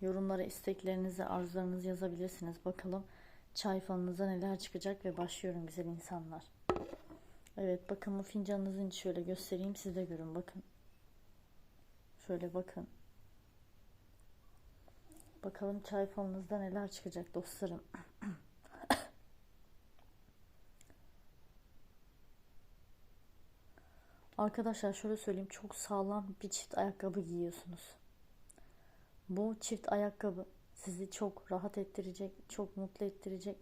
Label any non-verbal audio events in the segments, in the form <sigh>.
Yorumlara isteklerinizi, arzularınızı yazabilirsiniz. Bakalım çay neler çıkacak ve başlıyorum güzel insanlar. Evet bakın bu fincanınızın şöyle göstereyim siz de görün bakın. Şöyle bakın. Bakalım çay falınızda neler çıkacak dostlarım. <coughs> Arkadaşlar şöyle söyleyeyim çok sağlam bir çift ayakkabı giyiyorsunuz. Bu çift ayakkabı sizi çok rahat ettirecek, çok mutlu ettirecek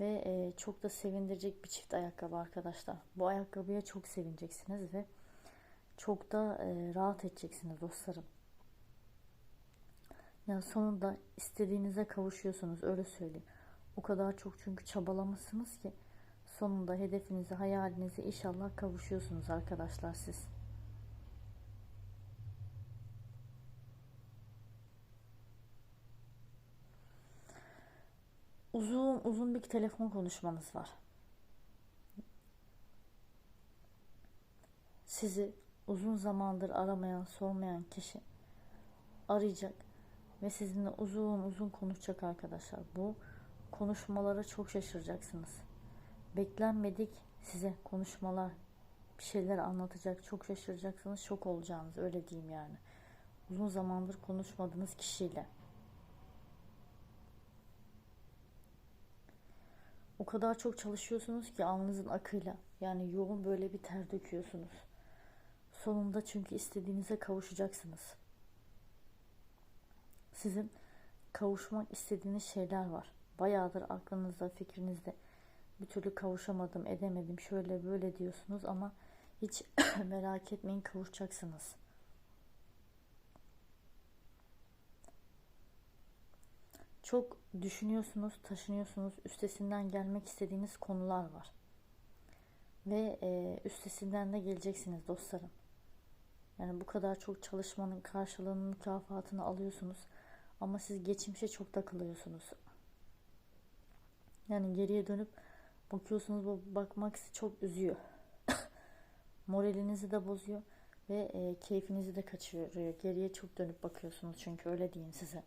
ve e, çok da sevindirecek bir çift ayakkabı arkadaşlar. Bu ayakkabıya çok sevineceksiniz ve çok da e, rahat edeceksiniz dostlarım. Yani sonunda istediğinize kavuşuyorsunuz öyle söyleyeyim. O kadar çok çünkü çabalamışsınız ki sonunda hedefinize, hayalinize inşallah kavuşuyorsunuz arkadaşlar siz. Uzun uzun bir telefon konuşmanız var. Sizi uzun zamandır aramayan, sormayan kişi arayacak ve sizinle uzun uzun konuşacak arkadaşlar. Bu konuşmalara çok şaşıracaksınız. Beklenmedik size konuşmalar, bir şeyler anlatacak. Çok şaşıracaksınız, şok olacağınız öyle diyeyim yani. Uzun zamandır konuşmadığınız kişiyle. O kadar çok çalışıyorsunuz ki alnınızın akıyla. Yani yoğun böyle bir ter döküyorsunuz. Sonunda çünkü istediğinize kavuşacaksınız. Sizin kavuşmak istediğiniz şeyler var. Bayağıdır aklınızda, fikrinizde bir türlü kavuşamadım, edemedim, şöyle böyle diyorsunuz ama hiç <coughs> merak etmeyin kavuşacaksınız. Çok düşünüyorsunuz, taşınıyorsunuz, üstesinden gelmek istediğiniz konular var. Ve e, üstesinden de geleceksiniz dostlarım. Yani bu kadar çok çalışmanın karşılığının mükafatını alıyorsunuz. Ama siz geçmişe çok takılıyorsunuz. Yani geriye dönüp bakıyorsunuz bu bakmak çok üzüyor. <laughs> Moralinizi de bozuyor ve e, keyfinizi de kaçırıyor. Geriye çok dönüp bakıyorsunuz çünkü öyle diyeyim size.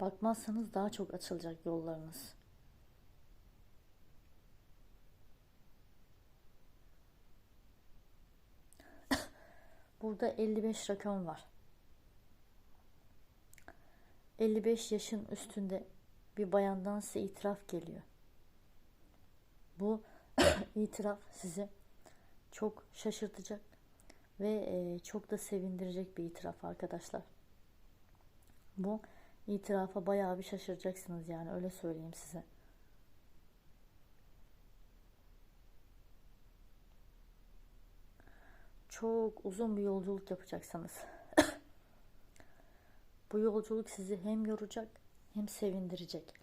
Bakmazsanız daha çok açılacak yollarınız. <laughs> Burada 55 rakam var. 55 yaşın üstünde bir bayandan size itiraf geliyor. Bu <coughs> itiraf sizi çok şaşırtacak ve e, çok da sevindirecek bir itiraf arkadaşlar. Bu itirafa bayağı bir şaşıracaksınız yani öyle söyleyeyim size. Çok uzun bir yolculuk yapacaksınız. <coughs> Bu yolculuk sizi hem yoracak hem sevindirecek.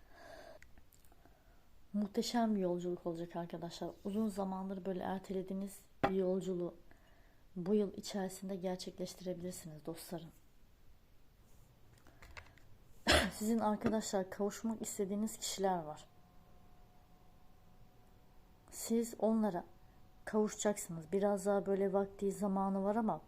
Muhteşem bir yolculuk olacak arkadaşlar. Uzun zamandır böyle ertelediğiniz bir yolculuğu bu yıl içerisinde gerçekleştirebilirsiniz dostlarım. Sizin arkadaşlar kavuşmak istediğiniz kişiler var. Siz onlara kavuşacaksınız. Biraz daha böyle vakti zamanı var ama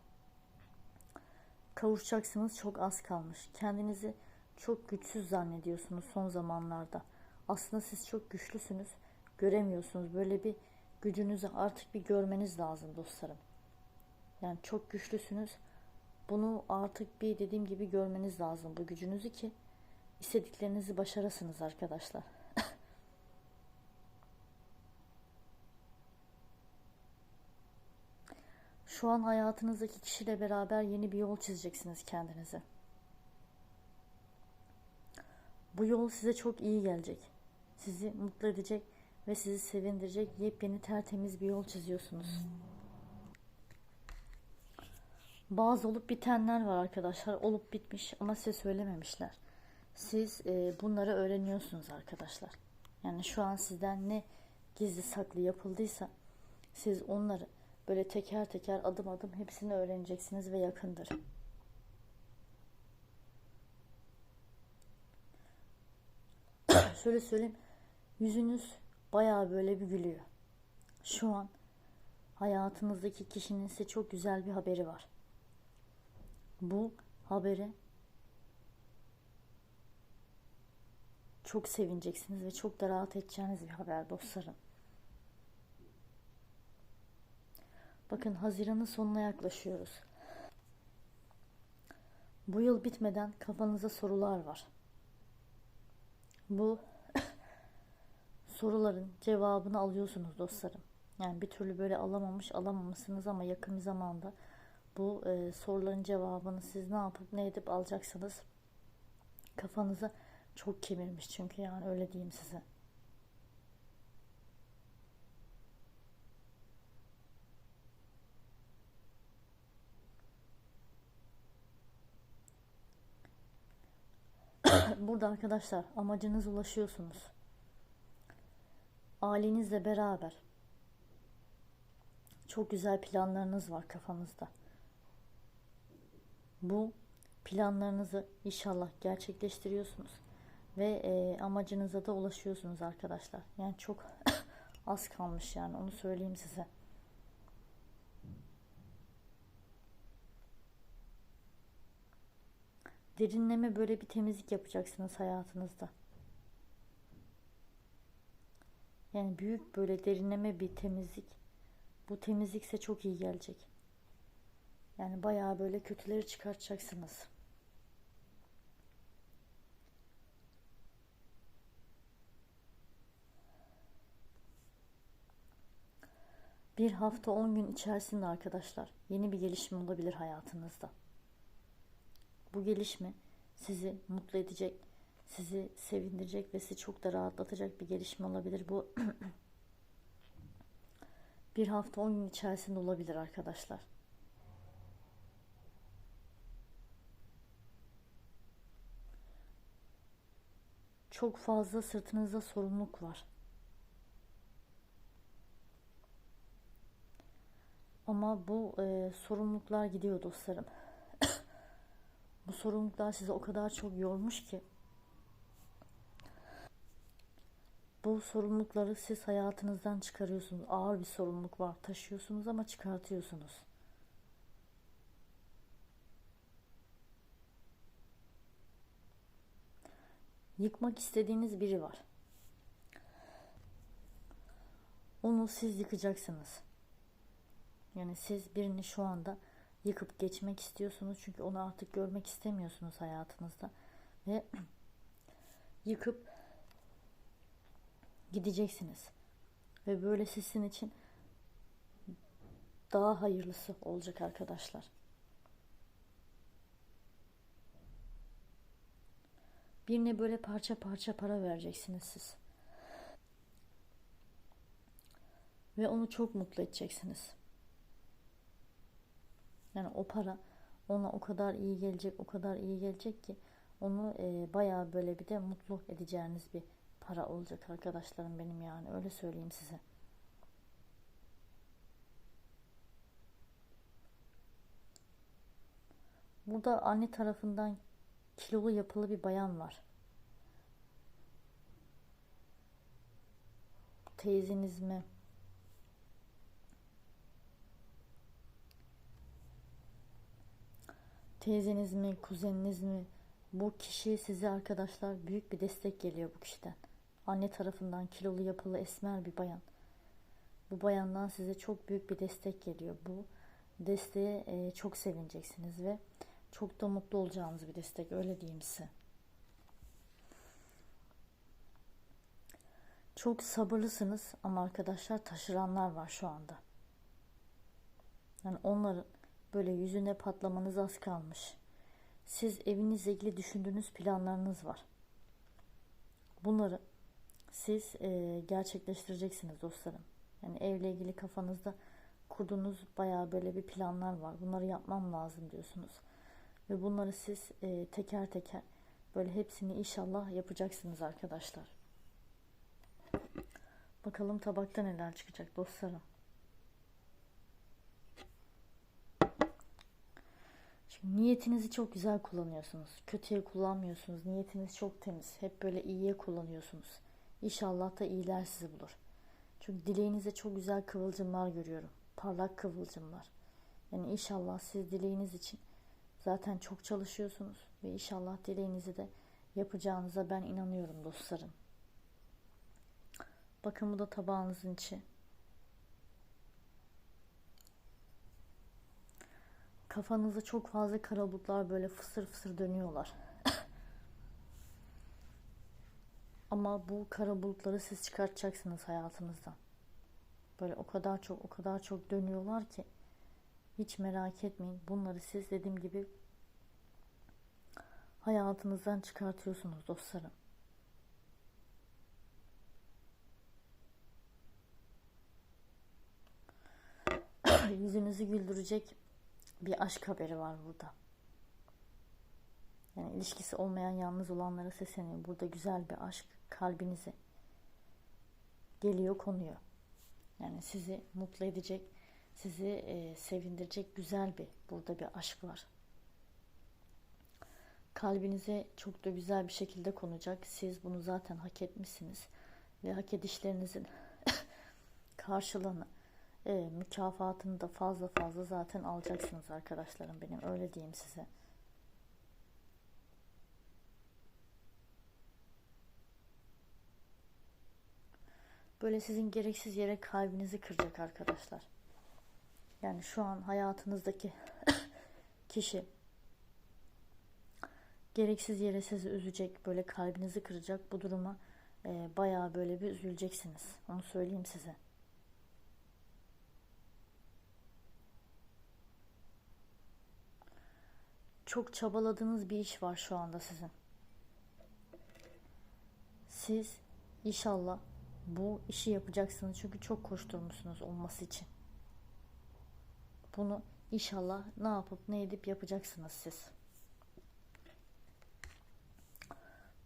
kavuşacaksınız çok az kalmış. Kendinizi çok güçsüz zannediyorsunuz son zamanlarda. Aslında siz çok güçlüsünüz. Göremiyorsunuz. Böyle bir gücünüzü artık bir görmeniz lazım dostlarım. Yani çok güçlüsünüz. Bunu artık bir dediğim gibi görmeniz lazım bu gücünüzü ki istediklerinizi başarasınız arkadaşlar. <laughs> Şu an hayatınızdaki kişiyle beraber yeni bir yol çizeceksiniz kendinize. Bu yol size çok iyi gelecek. Sizi mutlu edecek ve sizi sevindirecek yepyeni tertemiz bir yol çiziyorsunuz. Bazı olup bitenler var arkadaşlar. Olup bitmiş ama size söylememişler. Siz e, bunları öğreniyorsunuz arkadaşlar. Yani şu an sizden ne gizli saklı yapıldıysa siz onları böyle teker teker adım adım hepsini öğreneceksiniz ve yakındır. <coughs> Şöyle söyleyeyim. Yüzünüz bayağı böyle bir gülüyor. Şu an hayatınızdaki kişinin size çok güzel bir haberi var. Bu haberi çok sevineceksiniz ve çok da rahat edeceğiniz bir haber dostlarım. Bakın Haziran'ın sonuna yaklaşıyoruz. Bu yıl bitmeden kafanızda sorular var. Bu <laughs> soruların cevabını alıyorsunuz dostlarım. Yani bir türlü böyle alamamış alamamışsınız ama yakın bir zamanda bu e, soruların cevabını siz ne yapıp ne edip alacaksınız. Kafanıza çok kemirmiş çünkü yani öyle diyeyim size. <coughs> Burada arkadaşlar amacınız ulaşıyorsunuz. Ailenizle beraber çok güzel planlarınız var kafanızda. Bu planlarınızı inşallah gerçekleştiriyorsunuz ve e, amacınıza da ulaşıyorsunuz arkadaşlar. Yani çok <laughs> az kalmış yani onu söyleyeyim size. Derinleme böyle bir temizlik yapacaksınız hayatınızda. Yani büyük böyle derinleme bir temizlik. Bu temizlikse çok iyi gelecek. Yani bayağı böyle kötüleri çıkartacaksınız. Bir hafta 10 gün içerisinde arkadaşlar yeni bir gelişme olabilir hayatınızda. Bu gelişme sizi mutlu edecek, sizi sevindirecek ve sizi çok da rahatlatacak bir gelişme olabilir. Bu <clears throat> bir hafta 10 gün içerisinde olabilir arkadaşlar. Çok fazla sırtınızda sorumluluk var. Ama bu e, sorumluluklar gidiyor dostlarım. <coughs> bu sorumluluklar sizi o kadar çok yormuş ki bu sorumlulukları siz hayatınızdan çıkarıyorsunuz. Ağır bir sorumluluk var. Taşıyorsunuz ama çıkartıyorsunuz. Yıkmak istediğiniz biri var. Onu siz yıkacaksınız. Yani siz birini şu anda yıkıp geçmek istiyorsunuz çünkü onu artık görmek istemiyorsunuz hayatınızda ve <clears throat> yıkıp gideceksiniz. Ve böyle sizin için daha hayırlısı olacak arkadaşlar. Birine böyle parça parça para vereceksiniz siz. Ve onu çok mutlu edeceksiniz. Yani o para ona o kadar iyi gelecek, o kadar iyi gelecek ki onu e, bayağı böyle bir de mutlu edeceğiniz bir para olacak arkadaşlarım benim yani öyle söyleyeyim size. Burada anne tarafından kilolu yapılı bir bayan var. Teyzeniz mi? Teyzeniz mi, kuzeniniz mi? Bu kişi size arkadaşlar büyük bir destek geliyor bu kişiden. Anne tarafından kilolu yapılı esmer bir bayan. Bu bayandan size çok büyük bir destek geliyor. Bu desteğe e, çok sevineceksiniz ve çok da mutlu olacağınız bir destek öyle diyeyim size. Çok sabırlısınız ama arkadaşlar taşıranlar var şu anda. Yani onların böyle yüzüne patlamanız az kalmış. Siz evinizle ilgili düşündüğünüz planlarınız var. Bunları siz e, gerçekleştireceksiniz dostlarım. Yani evle ilgili kafanızda kurduğunuz bayağı böyle bir planlar var. Bunları yapmam lazım diyorsunuz. Ve bunları siz e, teker teker Böyle hepsini inşallah yapacaksınız arkadaşlar. Bakalım tabakta neler çıkacak dostlarım. Niyetinizi çok güzel kullanıyorsunuz. Kötüye kullanmıyorsunuz. Niyetiniz çok temiz. Hep böyle iyiye kullanıyorsunuz. İnşallah da iyiler sizi bulur. Çünkü dileğinize çok güzel kıvılcımlar görüyorum. Parlak kıvılcımlar. Yani inşallah siz dileğiniz için zaten çok çalışıyorsunuz ve inşallah dileğinizi de yapacağınıza ben inanıyorum dostlarım. Bakın bu da tabağınızın içi. Kafanızda çok fazla kara bulutlar böyle fısır fısır dönüyorlar. <laughs> Ama bu kara bulutları siz çıkartacaksınız hayatınızdan. Böyle o kadar çok o kadar çok dönüyorlar ki hiç merak etmeyin. Bunları siz dediğim gibi hayatınızdan çıkartıyorsunuz dostlarım. <clears throat> Yüzünüzü güldürecek bir aşk haberi var burada. Yani ilişkisi olmayan yalnız olanlara sesleniyor. Burada güzel bir aşk kalbinize geliyor konuyor. Yani sizi mutlu edecek, sizi e, sevindirecek güzel bir burada bir aşk var. Kalbinize çok da güzel bir şekilde konacak. Siz bunu zaten hak etmişsiniz ve hak edişlerinizin <laughs> karşılığını, e, mükafatını da fazla fazla zaten alacaksınız arkadaşlarım benim öyle diyeyim size. Böyle sizin gereksiz yere kalbinizi kıracak arkadaşlar. Yani şu an hayatınızdaki <coughs> kişi gereksiz yere sizi üzecek, böyle kalbinizi kıracak. Bu duruma e, bayağı böyle bir üzüleceksiniz. Onu söyleyeyim size. Çok çabaladığınız bir iş var şu anda sizin. Siz inşallah bu işi yapacaksınız çünkü çok koşturmuşsunuz olması için. Bunu inşallah ne yapıp ne edip yapacaksınız siz.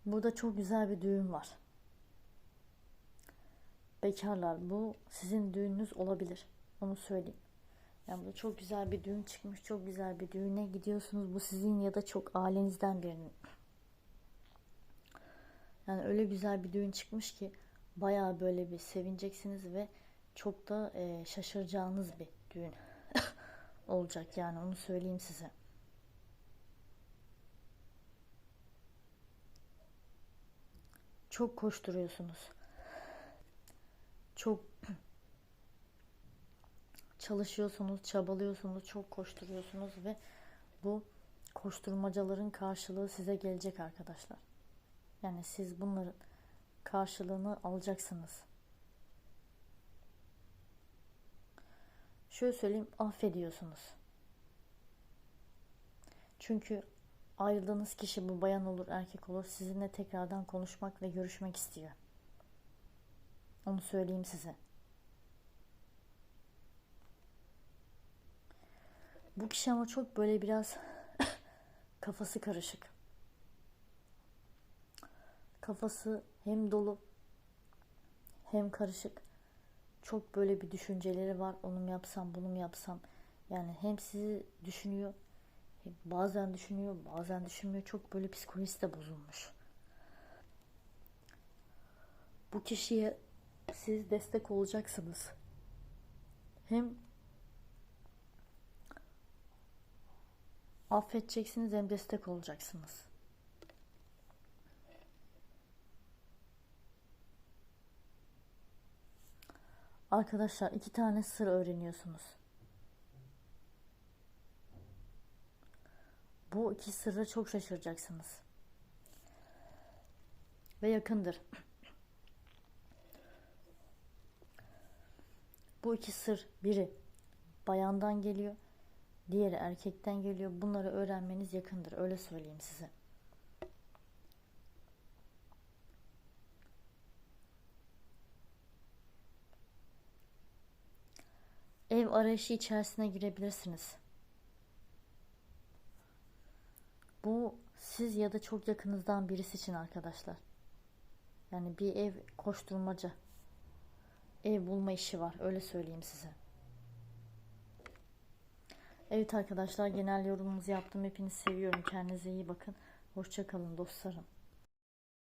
Burada çok güzel bir düğün var. Bekarlar bu sizin düğününüz olabilir. Onu söyleyeyim. Yani burada çok güzel bir düğün çıkmış. Çok güzel bir düğüne gidiyorsunuz. Bu sizin ya da çok ailenizden birinin. Yani öyle güzel bir düğün çıkmış ki bayağı böyle bir sevineceksiniz ve çok da e, şaşıracağınız bir düğün <laughs> olacak yani onu söyleyeyim size. Çok koşturuyorsunuz. Çok çalışıyorsunuz, çabalıyorsunuz, çok koşturuyorsunuz ve bu koşturmacaların karşılığı size gelecek arkadaşlar. Yani siz bunların karşılığını alacaksınız. Şöyle söyleyeyim, affediyorsunuz. Çünkü ayrıldığınız kişi bu bayan olur, erkek olur sizinle tekrardan konuşmak ve görüşmek istiyor. Onu söyleyeyim size. Bu kişi ama çok böyle biraz <laughs> kafası karışık. Kafası hem dolu hem karışık. Çok böyle bir düşünceleri var. Onu mu yapsam, bunu mu yapsam. Yani hem sizi düşünüyor, bazen düşünüyor, bazen düşünmüyor. Çok böyle psikolojisi de bozulmuş. Bu kişiye siz destek olacaksınız. Hem affedeceksiniz hem destek olacaksınız. Arkadaşlar iki tane sır öğreniyorsunuz. Bu iki sırra çok şaşıracaksınız. Ve yakındır. Bu iki sır biri bayandan geliyor, diğeri erkekten geliyor. Bunları öğrenmeniz yakındır. Öyle söyleyeyim size. Ev arayışı içerisine girebilirsiniz. Bu Siz ya da çok yakınızdan birisi için arkadaşlar. Yani bir ev koşturmaca. Ev bulma işi var. Öyle söyleyeyim size. Evet arkadaşlar genel yorumumuzu yaptım. Hepinizi seviyorum. Kendinize iyi bakın. Hoşçakalın dostlarım.